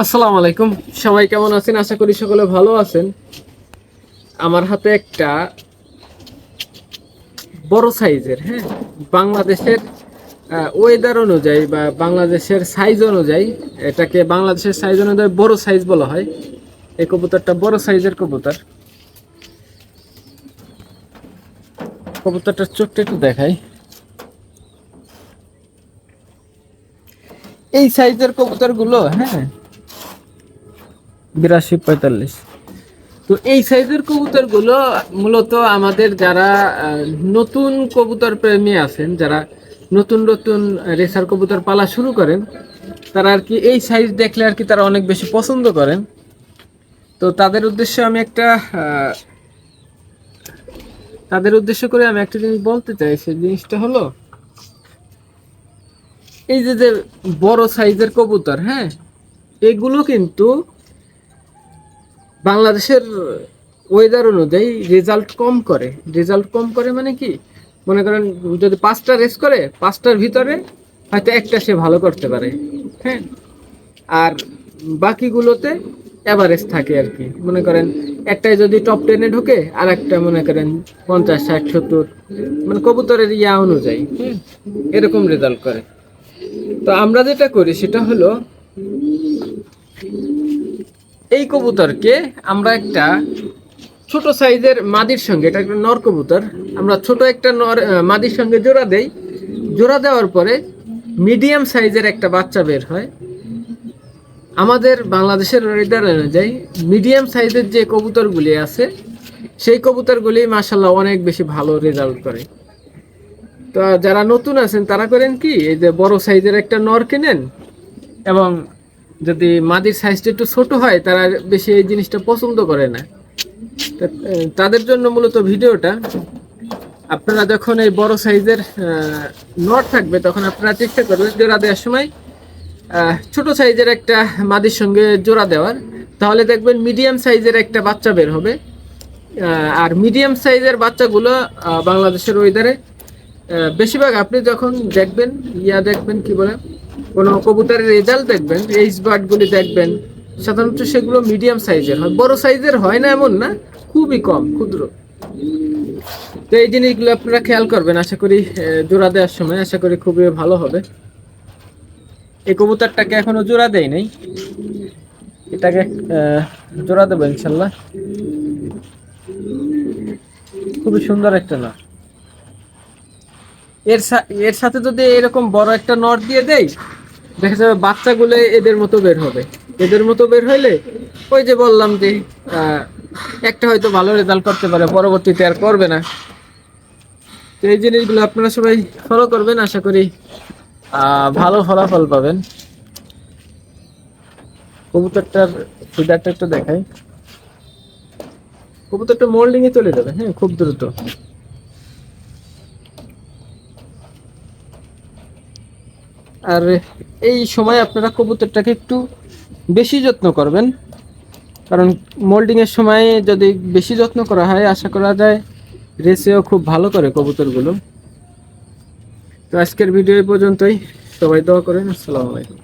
আসসালামু আলাইকুম। সবাই কেমন আছেন? আশা করি সকলে ভালো আছেন। আমার হাতে একটা বড় সাইজের হ্যাঁ? বাংলাদেশের ওয়েদার অনুযায়ী বা বাংলাদেশের সাইজ অনুযায়ী, এটাকে বাংলাদেশের সাইজ অনুযায়ী বড় সাইজ বলা হয়। এই কবুতরটা বড় সাইজের কবুতর। কবুতরটার চোখটা একটু দেখাই। এই সাইজের কবুতরগুলো হ্যাঁ? বিরাশি পঁয়তাল্লিশ। তো এই সাইজের কবুতরগুলো মূলত আমাদের যারা নতুন কবুতর প্রেমী আছেন, যারা নতুন নতুন রেসার কবুতর পালা শুরু করেন, তারা আর কি এই সাইজ দেখলে আর কি তারা অনেক বেশি পছন্দ করেন। তো তাদের উদ্দেশ্যে আমি একটা তাদের উদ্দেশ্য করে আমি একটা জিনিস বলতে চাই, সেই জিনিসটা হলো, এই যে যে বড় সাইজের কবুতর হ্যাঁ এগুলো কিন্তু বাংলাদেশের ওয়েদার অনুযায়ী রেজাল্ট কম করে। রেজাল্ট কম করে মানে কি? মনে করেন যদি পাঁচটা রেস করে পাঁচটার ভিতরে হয়তো একটা সে ভালো করতে পারে। হ্যাঁ? আর বাকিগুলোতে অ্যাভারেজ থাকে আর কি। মনে করেন একটাই যদি টপ টেনে ঢোকে আর একটা মনে করেন পঞ্চাশ ষাট সত্তর মানে কবুতরের ইয়া অনুযায়ী। হুম, এরকম রেজাল্ট করে। তো আমরা যেটা করি সেটা হলো এই কবুতরকে আমরা একটা ছোট সাইজের মাদির সঙ্গে, এটা একটা নর কবুতর, আমরা ছোট একটা নর মাদির সঙ্গে জোড়া দেই। জোড়া দেওয়ার পরে মিডিয়াম সাইজের একটা বাচ্চা বের হয়। আমাদের বাংলাদেশের ওয়েদার অনুযায়ী মিডিয়াম সাইজের যে কবুতরগুলি আছে, সেই কবুতরগুলি মাসাল্লাহ অনেক বেশি ভালো রেজাল্ট করে। তো যারা নতুন আছেন, তারা করেন কি, এই যে বড় সাইজের একটা নর কেনেন এবং যদি মাদির সাইজটা একটু ছোট হয়, তারা বেশি এই জিনিসটা পছন্দ করে না। তাদের জন্য মূলত ভিডিওটা, আপনারা যখন এই বড় সাইজের নট থাকবে, তখন আপনারা চেষ্টা করবেন জোড়া দেওয়ার সময় ছোট সাইজের একটা মাদির সঙ্গে জোড়া দেওয়ার। তাহলে দেখবেন মিডিয়াম সাইজের একটা বাচ্চা বের হবে। আর মিডিয়াম সাইজের বাচ্চাগুলো বাংলাদেশের ওয়েদারে বেশিরভাগ আপনি যখন দেখবেন, ইয়া দেখবেন, কি বলে কোনো কবুতরের রেজাল্ট দেখবেন এইচ বার্ডগুলি দেখবেন, সাধারণত সেগুলো মিডিয়াম সাইজের হয়। বড় সাইজের হয় না এমন না, খুবই কম, ক্ষুদ্র। তো এই জিনিসগুলো আপনারা খেয়াল করবেন, আশা করি জোড়া দেওয়ার সময় আশা করি খুবই ভালো হবে। এই কবুতরটাকে এখনও জোড়া দেয় নাই। এটাকে জোড়া দেবো ইনশাল্লাহ। খুবই সুন্দর একটা না এর এর সাথে যদি এরকম বড় একটা নট দিয়ে দেই দেখা যাবে বাচ্চাগুলো এদের মতো বের হবে। এদের মতো বের হইলে ওই যে বললাম যে একটা হয়তো ভালো রেজাল্ট করতে পারে, পরবর্তীতে আর করবে না। তো এই জিনিসগুলো আপনারা সবাই ফলো করবেন, আশা করি ভালো ফলাফল পাবেন। কবুতরটার ফিডারটা একটু দেখাই। কবুতরটা মোল্ডিং এ চলে যাবে হ্যাঁ খুব দ্রুত। আর এই সময় আপনারা কবুতরটাকে একটু বেশি যত্ন করবেন। কারণ মোল্ডিংয়ের সময় যদি বেশি যত্ন করা হয়, আশা করা যায় রেসেও খুব ভালো করে কবুতরগুলো। তো আজকের ভিডিও পর্যন্তই। সবাই দোয়া করেন। আসসালামু আলাইকুম।